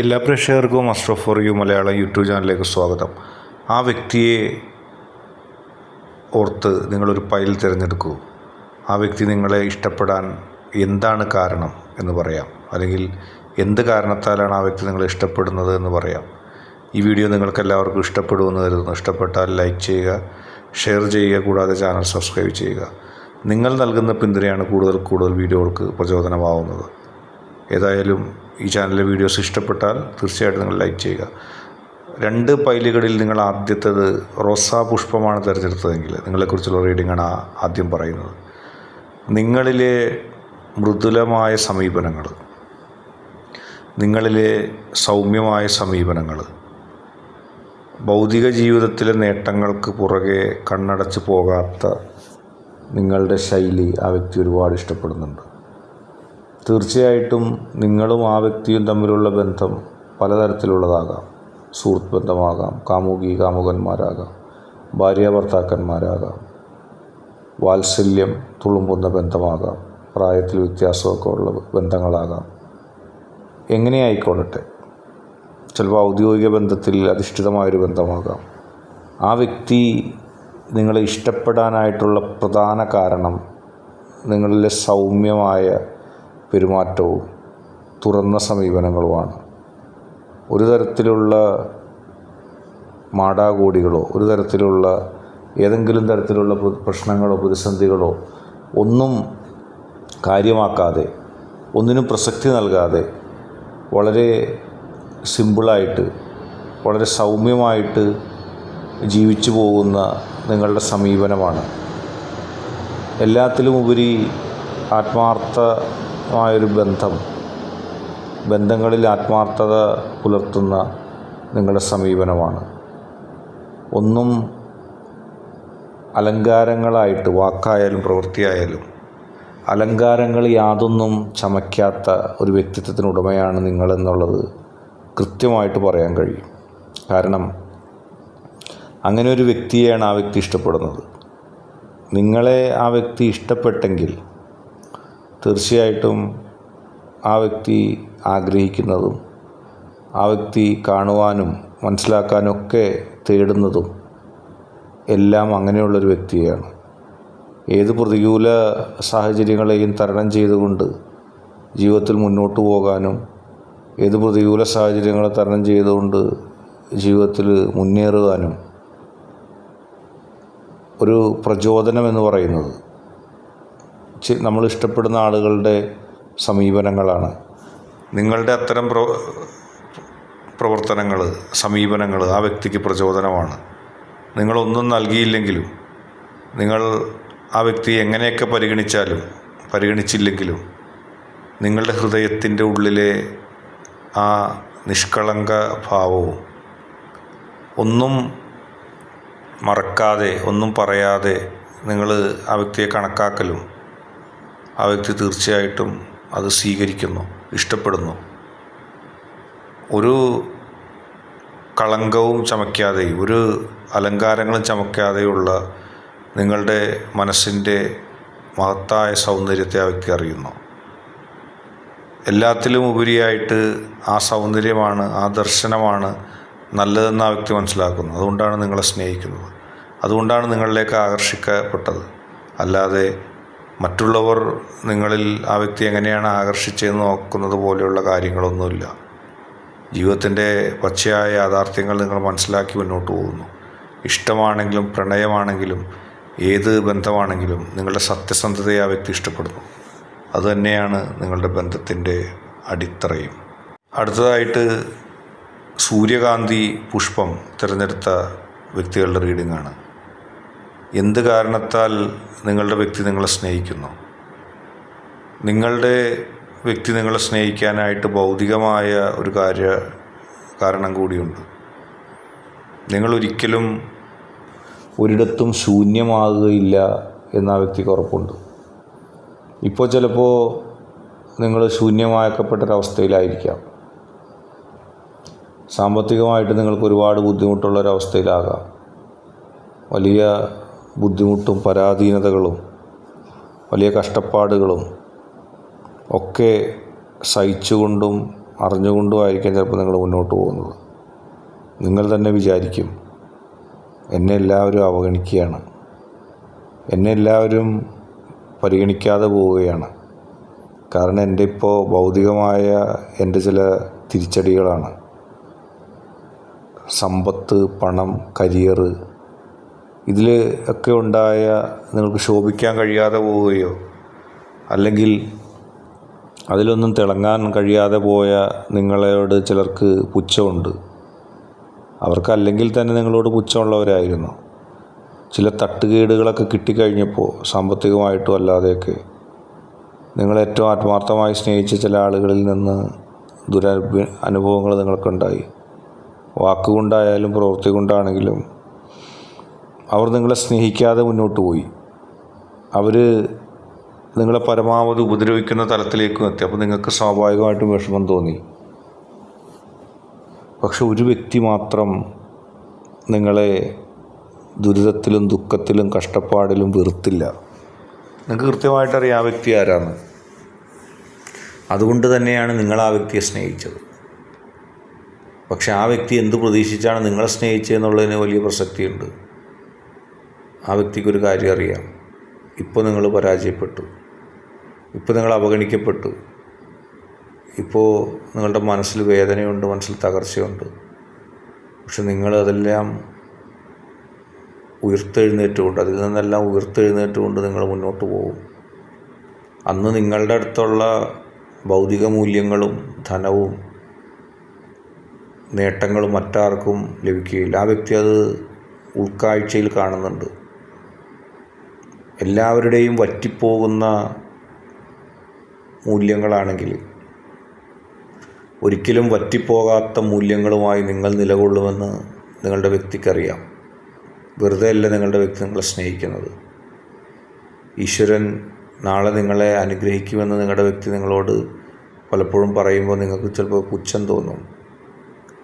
എല്ലാ പ്രേക്ഷകർക്കും astro for you Malayalam YouTube ചാനലിലേക്ക് സ്വാഗതം. ആ വ്യക്തിയെ ഓർത്ത് നിങ്ങളൊരു ഫയൽ തിരഞ്ഞെടുക്കൂ. ആ വ്യക്തി നിങ്ങളെ ഇഷ്ടപ്പെടാൻ എന്താണ് കാരണം എന്ന് പറയാം. അല്ലെങ്കിൽ എന്ത് കാരണത്താലാണ് ആ വ്യക്തി നിങ്ങളെ ഇഷ്ടപ്പെടുന്നത് എന്ന് പറയാം. ഈ വീഡിയോ നിങ്ങൾക്ക് എല്ലാവർക്കും ഇഷ്ടപ്പെടുമെന്ന് കരുതുന്നു. ഇഷ്ടപ്പെട്ടാൽ ലൈക്ക് ചെയ്യുക ഷെയർ ചെയ്യുക കൂടാതെ ചാനൽ സബ്സ്ക്രൈബ് ചെയ്യുക. നിങ്ങൾ നൽകുന്ന പിന്തുണയാണ് കൂടുതൽ കൂടുതൽ വീഡിയോകൾക്ക് പ്രചോദനമാവുന്നത്. ഏതായാലും ഈ ചാനലിലെ വീഡിയോസ് ഇഷ്ടപ്പെട്ടാൽ തീർച്ചയായിട്ടും നിങ്ങൾ ലൈക്ക് ചെയ്യുക. രണ്ട് പൈലുകളിൽ നിങ്ങൾ ആദ്യത്തേത് റോസാ പുഷ്പമാണ് തിരഞ്ഞെടുത്തതെങ്കിൽ നിങ്ങളെക്കുറിച്ചുള്ള റീഡിങ്ങാണ് ആദ്യം പറയുന്നത്. നിങ്ങളിലെ മൃദുലമായ സമീപനങ്ങൾ നിങ്ങളിലെ സൗമ്യമായ സമീപനങ്ങൾ ഭൗതിക ജീവിതത്തിലെ നേട്ടങ്ങൾക്ക് പുറകെ കണ്ണടച്ച് പോകാത്ത നിങ്ങളുടെ ശൈലി ആ വ്യക്തി ഒരുപാട് ഇഷ്ടപ്പെടുന്നുണ്ട്. തീർച്ചയായിട്ടും നിങ്ങളും ആ വ്യക്തിയും തമ്മിലുള്ള ബന്ധം പലതരത്തിലുള്ളതാകാം. സുഹൃത്ത് ബന്ധമാകാം കാമുകി കാമുകന്മാരാകാം ഭാര്യ ഭർത്താക്കന്മാരാകാം വാത്സല്യം തുളുമ്പുന്ന ബന്ധമാകാം പ്രായത്തിൽ വ്യത്യാസമൊക്കെ ഉള്ള ബന്ധങ്ങളാകാം. എങ്ങനെ ആയിക്കൊള്ളട്ടെ ചിലപ്പോൾ ഔദ്യോഗിക ബന്ധത്തിൽ അധിഷ്ഠിതമായൊരു ബന്ധമാകാം. ആ വ്യക്തി നിങ്ങളെ ഇഷ്ടപ്പെടാനായിട്ടുള്ള പ്രധാന കാരണം നിങ്ങളിലെ സൗമ്യമായ പെരുമാറ്റവും തുറന്ന സമീപനങ്ങളുമാണ്. ഒരു തരത്തിലുള്ള മാടാകൂടികളോ ഒരു തരത്തിലുള്ള ഏതെങ്കിലും തരത്തിലുള്ള പ്രശ്നങ്ങളോ പ്രതിസന്ധികളോ ഒന്നും കാര്യമാക്കാതെ ഒന്നിനും പ്രസക്തി നൽകാതെ വളരെ സിമ്പിളായിട്ട് വളരെ സൗമ്യമായിട്ട് ജീവിച്ചു പോകുന്ന നിങ്ങളുടെ സമീപനമാണ്. എല്ലാത്തിലും ഉപരി ആത്മാർത്ഥമായൊരു ബന്ധം. ബന്ധങ്ങളിൽ ആത്മാർത്ഥത പുലർത്തുന്ന നിങ്ങളുടെ സമീപനമാണ്. ഒന്നും അലങ്കാരങ്ങളായിട്ട് വാക്കായാലും പ്രവൃത്തിയായാലും അലങ്കാരങ്ങൾ യാതൊന്നും ചമയ്ക്കാത്ത ഒരു വ്യക്തിത്വത്തിന് ഉടമയാണ് നിങ്ങളെന്നുള്ളത് കൃത്യമായിട്ട് പറയാൻ കഴിയും. കാരണം അങ്ങനെ ഒരു വ്യക്തിയെയാണ് ആ വ്യക്തി ഇഷ്ടപ്പെടുന്നത്. നിങ്ങളെ ആ വ്യക്തി ഇഷ്ടപ്പെട്ടെങ്കിൽ തീർച്ചയായിട്ടും ആ വ്യക്തി ആഗ്രഹിക്കുന്നതും ആ വ്യക്തി കാണുവാനും മനസ്സിലാക്കാനും ഒക്കെ തേടുന്നതും എല്ലാം അങ്ങനെയുള്ളൊരു വ്യക്തിയാണ് ഏത് പ്രതികൂല സാഹചര്യങ്ങളെയും തരണം ചെയ്തുകൊണ്ട് ജീവിതത്തിൽ മുന്നോട്ട് പോകാനും ഏത് പ്രതികൂല സാഹചര്യങ്ങളെ തരണം ചെയ്തുകൊണ്ട് ജീവിതത്തിൽ മുന്നേറുവാനും ഒരു പ്രചോദനം എന്ന് പറയുന്നത് നമ്മൾ ഇഷ്ടപ്പെടുന്ന ആളുകളുടെ സമീപനങ്ങളാണ്. നിങ്ങളുടെ അത്തരം പ്രോ പ്രവർത്തനങ്ങൾ സമീപനങ്ങൾ ആ വ്യക്തിക്ക് പ്രചോദനമാണ്. നിങ്ങളൊന്നും നൽകിയില്ലെങ്കിലും നിങ്ങൾ ആ വ്യക്തിയെ എങ്ങനെയൊക്കെ പരിഗണിച്ചാലും പരിഗണിച്ചില്ലെങ്കിലും നിങ്ങളുടെ ഹൃദയത്തിന്റെ ഉള്ളിലെ ആ നിഷ്കളങ്ക ഭാവവും ഒന്നും മറക്കാതെ ഒന്നും പറയാതെ നിങ്ങൾ ആ വ്യക്തിയെ കണക്കാക്കലും ആ വ്യക്തി തീർച്ചയായിട്ടും അത് സ്വീകരിക്കുന്നു ഇഷ്ടപ്പെടുന്നു. ഒരു കളങ്കവും ചമയ്ക്കാതെ ഒരു അലങ്കാരങ്ങളും ചമയ്ക്കാതെയുള്ള നിങ്ങളുടെ മനസ്സിന്റെ മഹത്തായ സൗന്ദര്യത്തെ ആ വ്യക്തി അറിയുന്നു. എല്ലാത്തിലും ഉപരിയായിട്ട് ആ സൗന്ദര്യമാണ് ആ ദർശനമാണ് നല്ലതെന്ന് ആ വ്യക്തി മനസ്സിലാക്കുന്നു. അതുകൊണ്ടാണ് നിങ്ങളെ സ്നേഹിക്കുന്നത്. അതുകൊണ്ടാണ് നിങ്ങളിലേക്ക് ആകർഷിക്കപ്പെട്ടത്. അല്ലാതെ മറ്റുള്ളവർ നിങ്ങളിൽ ആ വ്യക്തി എങ്ങനെയാണ് ആകർഷിച്ചതെന്ന് നോക്കുന്നത് പോലെയുള്ള കാര്യങ്ങളൊന്നുമില്ല. ജീവിതത്തിന്റെ പച്ചയായ യാഥാർത്ഥ്യങ്ങൾ നിങ്ങൾ മനസ്സിലാക്കി മുന്നോട്ട് പോകുന്നു. ഇഷ്ടമാണെങ്കിലും പ്രണയമാണെങ്കിലും ഏത് ബന്ധമാണെങ്കിലും നിങ്ങളുടെ സത്യസന്ധതയെ ആ വ്യക്തി ഇഷ്ടപ്പെടുന്നു. അതുതന്നെയാണ് നിങ്ങളുടെ ബന്ധത്തിന്റെ അടിത്തറയും. അടുത്തതായിട്ട് സൂര്യകാന്തി പുഷ്പം തിരഞ്ഞെടുത്ത വ്യക്തികളുടെ റീഡിംഗാണ് എന്ത് കാരണത്താൽ നിങ്ങളുടെ വ്യക്തി നിങ്ങളെ സ്നേഹിക്കുന്നു? നിങ്ങളുടെ വ്യക്തി നിങ്ങളെ സ്നേഹിക്കാനായിട്ട് ഭൗതികമായ ഒരു കാര്യ കാരണം കൂടിയുണ്ട്. നിങ്ങളൊരിക്കലും ഒരിടത്തും ശൂന്യമാകുകയില്ല എന്ന ആ വ്യക്തിക്ക് ഉറപ്പുണ്ട്. ഇപ്പോൾ ചിലപ്പോൾ നിങ്ങൾ ശൂന്യമാക്കപ്പെട്ടൊരവസ്ഥയിലായിരിക്കാം. സാമ്പത്തികമായിട്ട് നിങ്ങൾക്ക് ഒരുപാട് ബുദ്ധിമുട്ടുള്ളൊരവസ്ഥയിലാകാം. വലിയ ബുദ്ധിമുട്ടും പരാധീനതകളും വലിയ കഷ്ടപ്പാടുകളും ഒക്കെ സഹിച്ചുകൊണ്ടും അറിഞ്ഞുകൊണ്ടും ആയിരിക്കാം ചിലപ്പോൾ നിങ്ങൾ മുന്നോട്ട് പോകുന്നത്. നിങ്ങൾ തന്നെ വിചാരിക്കും എന്നെ എല്ലാവരും അവഗണിക്കുകയാണ്. എന്നെ എല്ലാവരും പരിഗണിക്കാതെ പോവുകയാണ്. കാരണം എന്റെ ഇപ്പോൾ ഭൗതികമായ എന്റെ ചില തിരിച്ചടികളാണ്. സമ്പത്ത് പണം കരിയർ ഇതിൽ ഒക്കെ ഉണ്ടായ നിങ്ങൾക്ക് ശോഭിക്കാൻ കഴിയാതെ പോവുകയോ അല്ലെങ്കിൽ അതിലൊന്നും തിളങ്ങാൻ കഴിയാതെ പോയ നിങ്ങളോട് ചിലർക്ക് പുച്ഛമുണ്ട്. അവർക്ക് അല്ലെങ്കിൽ തന്നെ നിങ്ങളോട് പുച്ഛമുള്ളവരായിരുന്നു. ചില തട്ടുകേടുകളൊക്കെ കിട്ടിക്കഴിഞ്ഞപ്പോൾ സാമ്പത്തികമായിട്ടും അല്ലാതെയൊക്കെ നിങ്ങളേറ്റവും ആത്മാർത്ഥമായി സ്നേഹിച്ച ചില ആളുകളിൽ നിന്ന് ദുരനുഭവങ്ങൾ നിങ്ങൾക്കുണ്ടായി. വാക്കുകൊണ്ടായാലും പ്രവൃത്തി കൊണ്ടാണെങ്കിലും അവർ നിങ്ങളെ സ്നേഹിക്കാതെ മുന്നോട്ട് പോയി. അവർ നിങ്ങളെ പരമാവധി ഉപദ്രവിക്കുന്ന തലത്തിലേക്കും എത്തി. അപ്പോൾ നിങ്ങൾക്ക് സ്വാഭാവികമായിട്ടും വിഷമം തോന്നി. പക്ഷെ ഒരു വ്യക്തി മാത്രം നിങ്ങളെ ദുരിതത്തിലും ദുഃഖത്തിലും കഷ്ടപ്പാടിലും വെറുത്തില്ല. നിങ്ങൾക്ക് കൃത്യമായിട്ടറിയാം ആ വ്യക്തി ആരാണ് അതുകൊണ്ട് തന്നെയാണ് നിങ്ങൾ ആ വ്യക്തിയെ സ്നേഹിച്ചത്. പക്ഷെ ആ വ്യക്തി എന്ത് പ്രതീക്ഷിച്ചാണ് നിങ്ങളെ സ്നേഹിച്ചതെന്നുള്ളതിന് വലിയ പ്രസക്തിയുണ്ട്. ആ വ്യക്തിക്കൊരു കാര്യം അറിയാം. ഇപ്പോൾ നിങ്ങൾ പരാജയപ്പെട്ടു. ഇപ്പോൾ നിങ്ങൾ അവഗണിക്കപ്പെട്ടു. ഇപ്പോൾ നിങ്ങളുടെ മനസ്സിൽ വേദനയുണ്ട് മനസ്സിൽ തകർച്ചയുണ്ട്. പക്ഷെ നിങ്ങൾ അതെല്ലാം ഉയർത്തെഴുന്നേറ്റുകൊണ്ട് അതിൽ നിന്നെല്ലാം ഉയർത്തെഴുന്നേറ്റുകൊണ്ട് നിങ്ങൾ മുന്നോട്ട് പോകും. അന്ന് നിങ്ങളുടെ അടുത്തുള്ള ഭൗതിക മൂല്യങ്ങളും ധനവും നേട്ടങ്ങളും മറ്റാർക്കും ലഭിക്കുകയില്ല. ആ വ്യക്തി അത് ഉൾക്കാഴ്ചയിൽ കാണുന്നുണ്ട്. എല്ലാവരുടെയും വറ്റിപ്പോകുന്ന മൂല്യങ്ങളാണെങ്കിൽ ഒരിക്കലും വറ്റിപ്പോകാത്ത മൂല്യങ്ങളുമായി നിങ്ങൾ നിലകൊള്ളുമെന്ന് നിങ്ങളുടെ വ്യക്തിക്കറിയാം. വെറുതെ അല്ല നിങ്ങളുടെ വ്യക്തി നിങ്ങളെ സ്നേഹിക്കുന്നത്. ഈശ്വരൻ നാളെ നിങ്ങളെ അനുഗ്രഹിക്കുമെന്ന് നിങ്ങളുടെ വ്യക്തി നിങ്ങളോട് പലപ്പോഴും പറയുമ്പോൾ നിങ്ങൾക്ക് ചിലപ്പോൾ പുച്ഛം തോന്നും.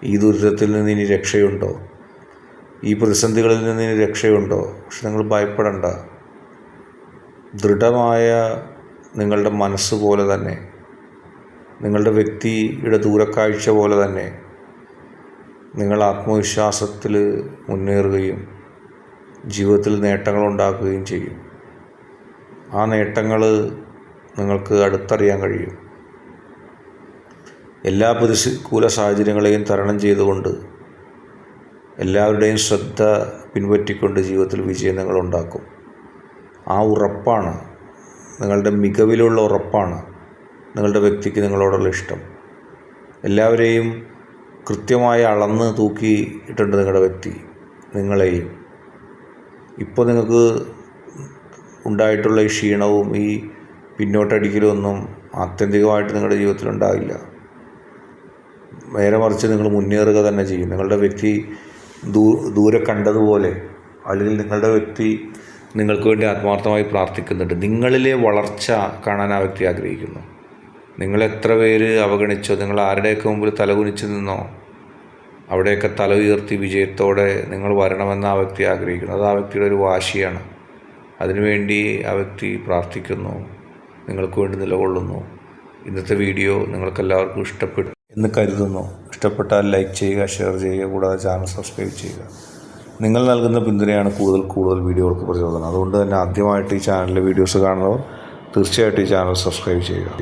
ഈ ദുരിതത്തിൽ നിന്ന് ഇനി രക്ഷയുണ്ടോ? ഈ പ്രതിസന്ധികളിൽ നിന്ന് ഇനി രക്ഷയുണ്ടോ? പക്ഷെ നിങ്ങൾ ഭയപ്പെടണ്ട. ദൃഢമായ നിങ്ങളുടെ മനസ്സ് പോലെ തന്നെ നിങ്ങളുടെ വ്യക്തിയുടെ ദൂരക്കാഴ്ച പോലെ തന്നെ നിങ്ങൾ ആത്മവിശ്വാസത്തിൽ മുന്നേറുകയും ജീവിതത്തിൽ നേട്ടങ്ങൾ ഉണ്ടാക്കുകയും ചെയ്യും. ആ നേട്ടങ്ങൾ നിങ്ങൾക്ക് അടുത്തറിയാൻ കഴിയും. എല്ലാ പ്രതികൂല സാഹചര്യങ്ങളെയും തരണം ചെയ്തുകൊണ്ട് എല്ലാവരുടെയും ശ്രദ്ധ പിൻപറ്റിക്കൊണ്ട് ജീവിതത്തിൽ വിജയം നിങ്ങൾ ഉണ്ടാക്കും. ആ ഉറപ്പാണ്. നിങ്ങളുടെ മികവിലുള്ള ഉറപ്പാണ്. നിങ്ങളുടെ വ്യക്തിക്ക് നിങ്ങളോടുള്ള ഇഷ്ടം. എല്ലാവരെയും കൃത്യമായി അളന്ന് തൂക്കിയിട്ടുണ്ട് നിങ്ങളുടെ വ്യക്തി നിങ്ങളെയും. ഇപ്പോൾ നിങ്ങൾക്ക് ഉണ്ടായിട്ടുള്ള ഈ ക്ഷീണവും ഈ പിന്നോട്ടടിക്കലൊന്നും ആത്യന്തികമായിട്ട് നിങ്ങളുടെ ജീവിതത്തിൽ ഉണ്ടാവില്ല. നേരെ മറിച്ച് നിങ്ങൾ മുന്നേറുക തന്നെ ചെയ്യും. നിങ്ങളുടെ വ്യക്തി ദൂ ദൂരെ കണ്ടതുപോലെ അല്ലെങ്കിൽ നിങ്ങളുടെ വ്യക്തി നിങ്ങൾക്ക് വേണ്ടി ആത്മാർത്ഥമായി പ്രാർത്ഥിക്കുന്നുണ്ട്. നിങ്ങളിലെ വളർച്ച കാണാൻ ആ വ്യക്തി ആഗ്രഹിക്കുന്നു. നിങ്ങളെത്ര പേര് അവഗണിച്ചോ നിങ്ങൾ ആരുടെയൊക്കെ മുമ്പിൽ തലകുനിച്ച് നിന്നോ അവിടെയൊക്കെ തല ഉയർത്തി വിജയത്തോടെ നിങ്ങൾ വരണമെന്ന് ആ വ്യക്തി ആഗ്രഹിക്കുന്നു. അത് ആ വ്യക്തിയുടെ ഒരു വാശിയാണ്. അതിനുവേണ്ടി ആ വ്യക്തി പ്രാർത്ഥിക്കുന്നു. നിങ്ങൾക്ക് വേണ്ടി നിലകൊള്ളുന്നു. ഇന്നത്തെ വീഡിയോ നിങ്ങൾക്കെല്ലാവർക്കും ഇഷ്ടപ്പെട്ടു എന്ന് കരുതുന്നു. ഇഷ്ടപ്പെട്ടാൽ ലൈക്ക് ചെയ്യുക ഷെയർ ചെയ്യുക കൂടാതെ ചാനൽ സബ്സ്ക്രൈബ് ചെയ്യുക. നിങ്ങൾ നൽകുന്ന പിന്തുണയാണ് കൂടുതൽ കൂടുതൽ വീഡിയോകൾക്ക് പ്രചോദനം. അതുകൊണ്ട് തന്നെ ആദ്യമായിട്ട് ഈ ചാനലിലെ വീഡിയോസ് കാണുന്നവർ തീർച്ചയായിട്ടും ഈ ചാനൽ സബ്സ്ക്രൈബ് ചെയ്യുക.